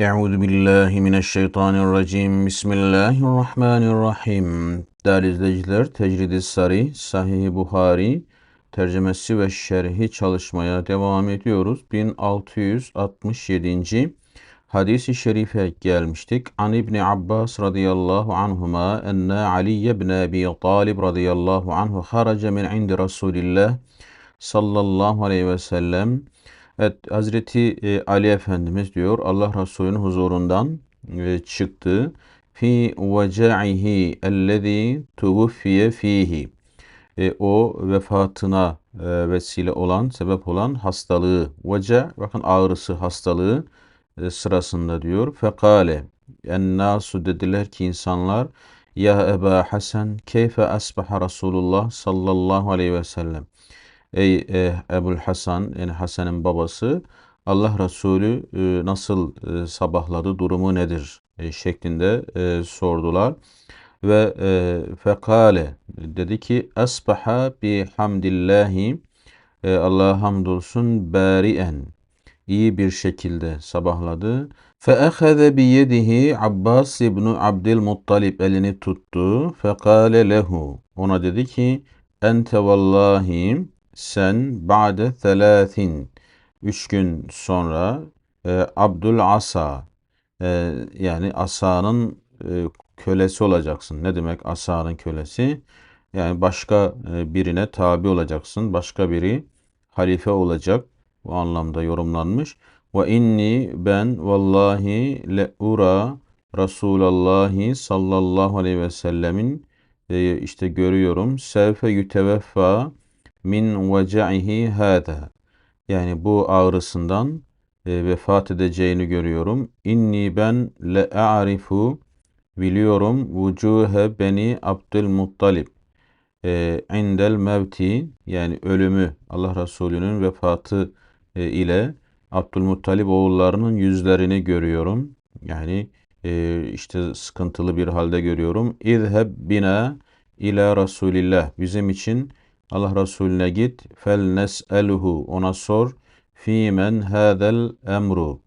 Euzu billahi mineşşeytanirracim. Bismillahirrahmanirrahim. Değerli izleyiciler, Tecrid-i Sari, Sahih-i Buhari tercümesi ve şerhi çalışmaya devam ediyoruz. 1667. hadis-i şerife gelmiştik. An İbni Abbas radıyallahu anhuma enne Ali ibn Abi Talib radıyallahu anhu haraca min indi Resulillah sallallahu aleyhi ve sellem Evet Hazreti e, Ali Efendimiz diyor Allah Resulü'nün huzurundan e, çıktı. Fi veca'ihi ellezî tuvuffiye fihi. E, o vefatına vesile olan, sebep olan hastalığı. Veca, bakın ağrısı, hastalığı sırasında diyor. Fekale, nasu dediler ki insanlar, Ya Eba Hasan, keyfe asbaha Resulullah sallallahu aleyhi ve sellem. Ey e, Ebul Hasan yani Hasan'ın babası Allah Resulü e, nasıl e, sabahladı durumu nedir e, şeklinde e, sordular. Ve e, fekale dedi ki asbaha bi hamdillahi e, Allah'a hamdolsun bari'en iyi bir şekilde sabahladı. Bi yedihi Abbas ibn Abdülmuttalib elini tuttu. Fekale lehu ona dedi ki ente vallahi sen ba'de thelâthin üç gün sonra e, Abdül Asa e, yani asanın e, kölesi olacaksın. Ne demek asanın kölesi? Yani başka e, birine tabi olacaksın. Başka biri halife olacak. Bu anlamda yorumlanmış. Ve inni ben vallahi le ura Resulallah sallallahu aleyhi ve sellemin e, işte görüyorum. Sevfe yüteveffa min veca'ihi hâdâ. Yani bu ağrısından e, vefat edeceğini görüyorum. İnni ben le a'rifu biliyorum vucuhe beni Abdülmuttalib e, indel mevti yani ölümü Allah Resulü'nün vefatı e, ile Abdülmuttalib oğullarının yüzlerini görüyorum. Yani e, işte sıkıntılı bir halde görüyorum. İzheb bina ila Resulillah. Bizim için Allah Resulüne git. Fel nes'eluhu ona sor. Fimen hadel emru.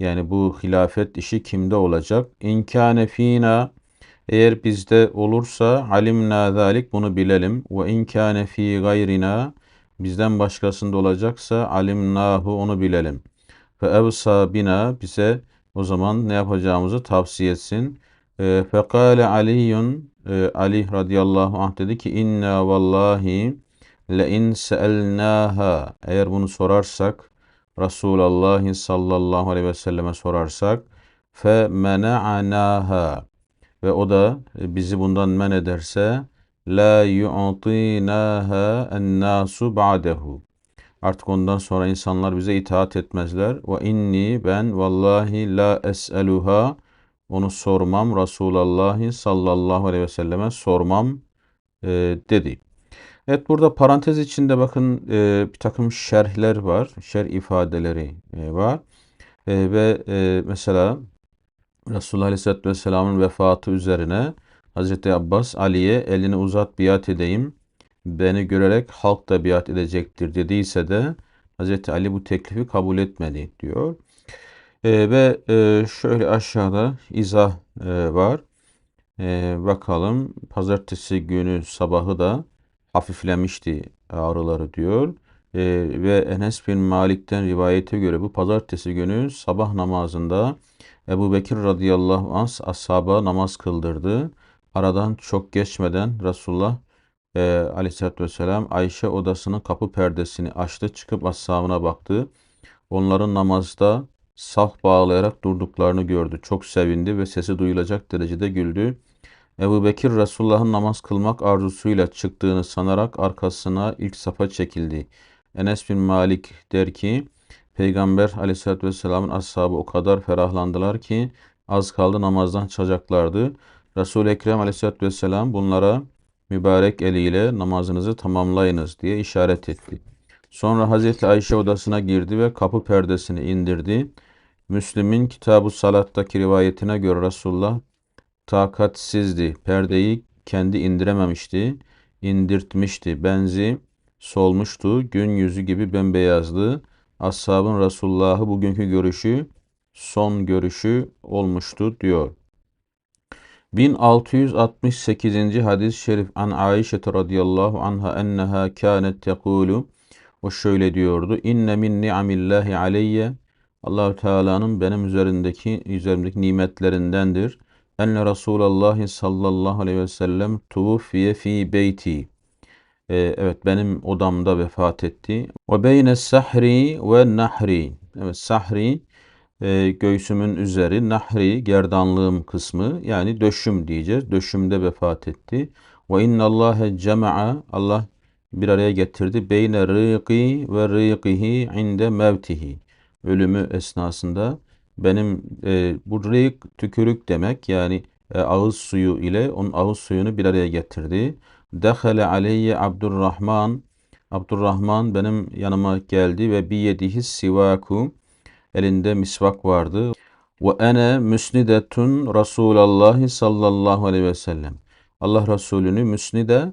Yani bu hilafet işi kimde olacak? İnkâne fînâ eğer bizde olursa alimna zalik bunu bilelim. Ve inkâne fî gayrina bizden başkasında olacaksa alimnahu onu bilelim. Fe evsa bina bize o zaman ne yapacağımızı tavsiye etsin. Ee, Fekale Aliyun e, Ali radıyallahu anh dedi ki inna vallahi le in seelnaha eğer bunu sorarsak Resulullah sallallahu aleyhi ve selleme sorarsak fe mena'naha ve o da bizi bundan men ederse la yu'tinaha en-nasu ba'dehu. Artık ondan sonra insanlar bize itaat etmezler. Ve inni ben vallahi la es'eluha onu sormam Resulullah sallallahu aleyhi ve selleme sormam e, dedi. Evet burada parantez içinde bakın e, bir takım şerhler var. Şer ifadeleri e, var. E, ve e, mesela Resulullah Aleyhisselatü Vesselam'ın vefatı üzerine Hazreti Abbas Ali'ye elini uzat biat edeyim. Beni görerek halk da biat edecektir dediyse de Hazreti Ali bu teklifi kabul etmedi diyor. E, ve e, şöyle aşağıda izah e, var. E, bakalım pazartesi günü sabahı da hafiflemişti ağrıları diyor. E, ve Enes bin Malik'ten rivayete göre bu pazartesi günü sabah namazında Ebu Bekir radıyallahu anh ashaba namaz kıldırdı. Aradan çok geçmeden Resulullah e, aleyhissalatü vesselam Ayşe odasının kapı perdesini açtı. Çıkıp ashabına baktı. Onların namazda saf bağlayarak durduklarını gördü. Çok sevindi ve sesi duyulacak derecede güldü. Ebu Bekir Resulullah'ın namaz kılmak arzusuyla çıktığını sanarak arkasına ilk safa çekildi. Enes bin Malik der ki, Peygamber aleyhissalatü vesselamın ashabı o kadar ferahlandılar ki az kaldı namazdan çıkacaklardı. Resul-i Ekrem aleyhissalatü vesselam bunlara mübarek eliyle namazınızı tamamlayınız diye işaret etti. Sonra Hazreti Ayşe odasına girdi ve kapı perdesini indirdi. Müslim'in Kitab-ı Salat'taki rivayetine göre Resulullah takatsizdi. Perdeyi kendi indirememişti. indirtmişti. Benzi solmuştu. Gün yüzü gibi bembeyazdı. Ashabın Resulullah'ı bugünkü görüşü son görüşü olmuştu diyor. 1668. hadis-i şerif an Aişe radıyallahu anha enneha kânet tekulu o şöyle diyordu. İnne min ni'amillahi aleyye Allahu Teala'nın benim üzerindeki üzerimdeki nimetlerindendir. Enne Resulullah sallallahu aleyhi ve sellem tuvfiye fi beyti. Ee, evet benim odamda vefat etti. Ve beyne sahri ve nahri. Evet sahri e, göğsümün üzeri, nahri gerdanlığım kısmı yani döşüm diyeceğiz. Döşümde vefat etti. Ve innallâhe cema'a Allah bir araya getirdi. Beyne rıqi ve rıqihi inde mevtihi. Ölümü esnasında benim e, bu rık tükürük demek yani e, ağız suyu ile onun ağız suyunu bir araya getirdi. Dehale aleyye Abdurrahman Abdurrahman benim yanıma geldi ve bir yedihi sivaku elinde misvak vardı. Ve ene müsnidetun Resulallah sallallahu aleyhi ve sellem. Allah Resulü'nü müsnide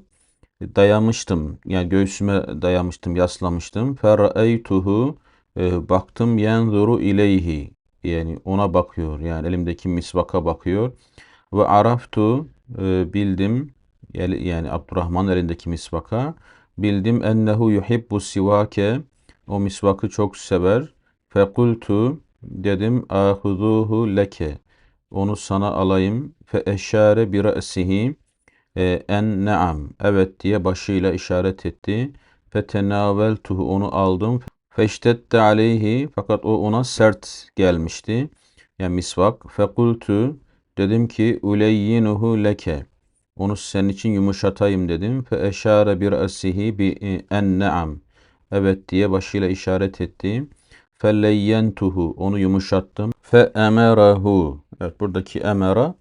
dayamıştım. Yani göğsüme dayamıştım, yaslamıştım. Fer'eytuhu e, baktım yenzuru ileyhi. Yani ona bakıyor. Yani elimdeki misvaka bakıyor. Ve araftu e, bildim yani Abdurrahman elindeki misvaka bildim ennehu yuhibbu sivake o misvakı çok sever. Fekultu dedim ahuduhu leke onu sana alayım. Fe eşare bir re'sihi e, en ne'am evet diye başıyla işaret etti. Fetenaveltuhu onu aldım. Feştette aleyhi fakat o ona sert gelmişti. Yani misvak. Fekultu dedim ki uleyyinuhu leke onu senin için yumuşatayım dedim. Fe eşare bir asihi bi en ne'am evet diye başıyla işaret etti. Felleyyentuhu onu yumuşattım. Fe emerahu evet buradaki emera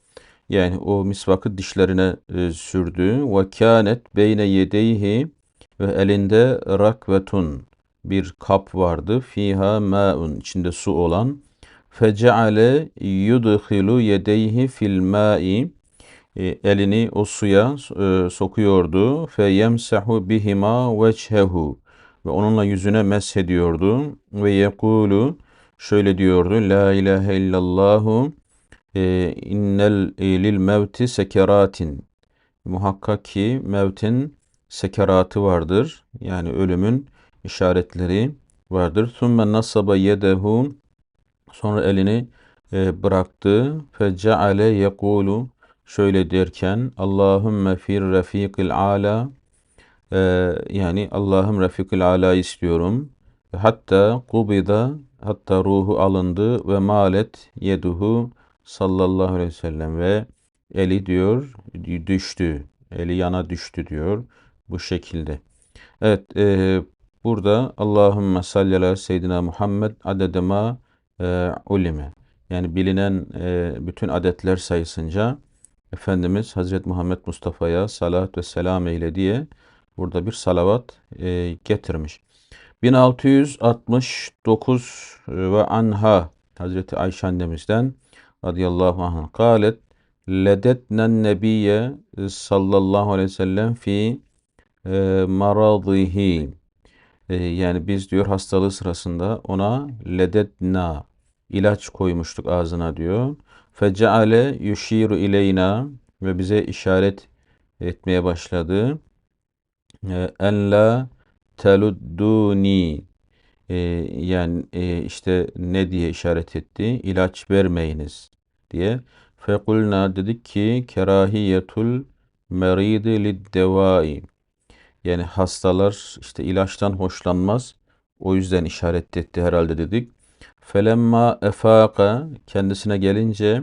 yani o misvakı dişlerine e, sürdü. Ve kânet beyne yedeyhi ve elinde rakvetun bir kap vardı. Fiha ma'un içinde su olan. Feceale yudhilu yedeyhi fil ma'i e, elini o suya e, sokuyordu. Fe yemsahu bihima vechehu ve onunla yüzüne meshediyordu ve yekulu şöyle diyordu La ilahe illallahu e, innel lil mevti sekeratin muhakkak ki mevtin sekeratı vardır yani ölümün işaretleri vardır. Thumme nasaba yedehu sonra elini e, bıraktı. Feceale yekulu şöyle derken Allahümme fir refikil ala e, yani Allah'ım refikil ala istiyorum. Hatta kubida hatta ruhu alındı ve malet yeduhu sallallahu aleyhi ve sellem ve eli diyor düştü. Eli yana düştü diyor bu şekilde. Evet e, burada Allahümme salli ala seyyidina Muhammed adedema e, ulime. Yani bilinen e, bütün adetler sayısınca Efendimiz Hazreti Muhammed Mustafa'ya salat ve selam eyle diye burada bir salavat e, getirmiş. 1669 e, ve anha Hazreti Ayşe annemizden radıyallahu anh kalet ledetnen nebiye sallallahu aleyhi ve sellem fi e, maradihi e, yani biz diyor hastalığı sırasında ona ledetna ilaç koymuştuk ağzına diyor. Feceale yushiru ileyna ve bize işaret etmeye başladı. E, en la teludduni e, yani işte ne diye işaret etti? İlaç vermeyiniz diye. Fekulna dedik ki kerahiyetul meridi liddevai yani hastalar işte ilaçtan hoşlanmaz. O yüzden işaret etti herhalde dedik. Felemma efaka kendisine gelince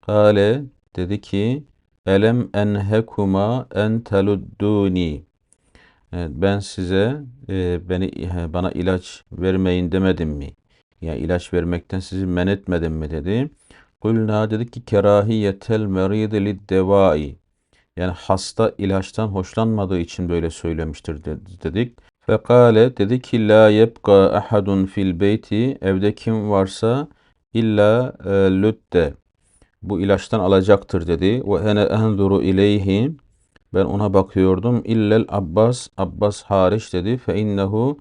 kale dedi ki elem enhekuma en teludduni Evet, ben size e, beni bana ilaç vermeyin demedim mi? Ya ilaç vermekten sizi men etmedim mi dedi. Kulna dedik ki kerahiyetel meridi liddevai. Yani hasta ilaçtan hoşlanmadığı için böyle söylemiştir dedik. Fekale dedi ki la yebqa ahadun fil beyti evde kim varsa illa e, lütte bu ilaçtan alacaktır dedi. Ve ene enzuru ileyhi ben ona bakıyordum. İllel Abbas, Abbas hariç dedi. Fe innehu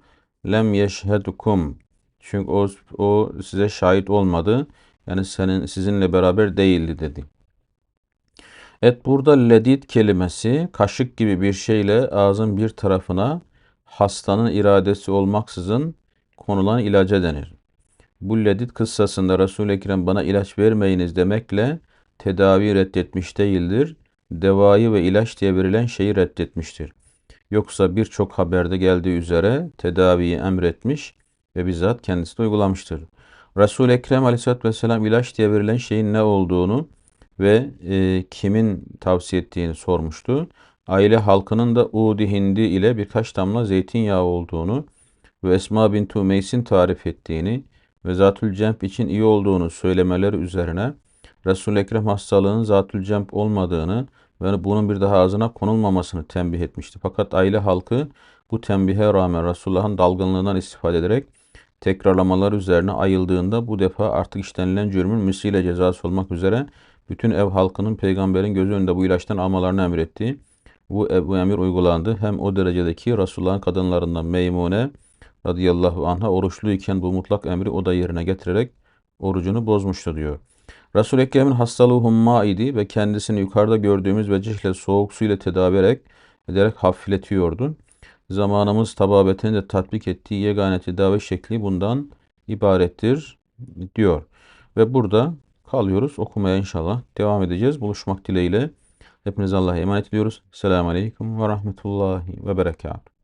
lem yeşhedukum. Çünkü o, o size şahit olmadı. Yani senin sizinle beraber değildi dedi. Evet burada ledid kelimesi kaşık gibi bir şeyle ağzın bir tarafına hastanın iradesi olmaksızın konulan ilaca denir. Bu ledid kıssasında Resul-i Ekrem bana ilaç vermeyiniz demekle tedavi reddetmiş değildir. Devayı ve ilaç diye verilen şeyi reddetmiştir. Yoksa birçok haberde geldiği üzere tedaviyi emretmiş ve bizzat kendisi de uygulamıştır. Resul-i Ekrem aleyhissalatü vesselam ilaç diye verilen şeyin ne olduğunu ve e, kimin tavsiye ettiğini sormuştu. Aile halkının da Udi Hindi ile birkaç damla zeytinyağı olduğunu ve Esma bint Umeys'in tarif ettiğini ve Zatül Cemp için iyi olduğunu söylemeleri üzerine Resul-i Ekrem hastalığının Zatül Cemp olmadığını ve bunun bir daha ağzına konulmamasını tembih etmişti. Fakat aile halkı bu tembihe rağmen Resulullah'ın dalgınlığından istifade ederek tekrarlamalar üzerine ayıldığında bu defa artık işlenilen cürmün misliyle cezası olmak üzere bütün ev halkının peygamberin gözü önünde bu ilaçtan almalarını emretti. Bu, bu emir uygulandı. Hem o derecedeki Resulullah'ın kadınlarından Meymune radıyallahu anh'a oruçluyken bu mutlak emri o da yerine getirerek orucunu bozmuştu diyor. Resul-i Ekrem'in hastalığı humma idi ve kendisini yukarıda gördüğümüz vecihle soğuk su ile tedavi ederek, ederek hafifletiyordu. Zamanımız tababetini de tatbik ettiği yegane tedavi şekli bundan ibarettir diyor. Ve burada kalıyoruz. Okumaya inşallah devam edeceğiz. Buluşmak dileğiyle. Hepinize Allah'a emanet ediyoruz. Selamun Aleyküm ve Rahmetullahi ve Berekatuhu.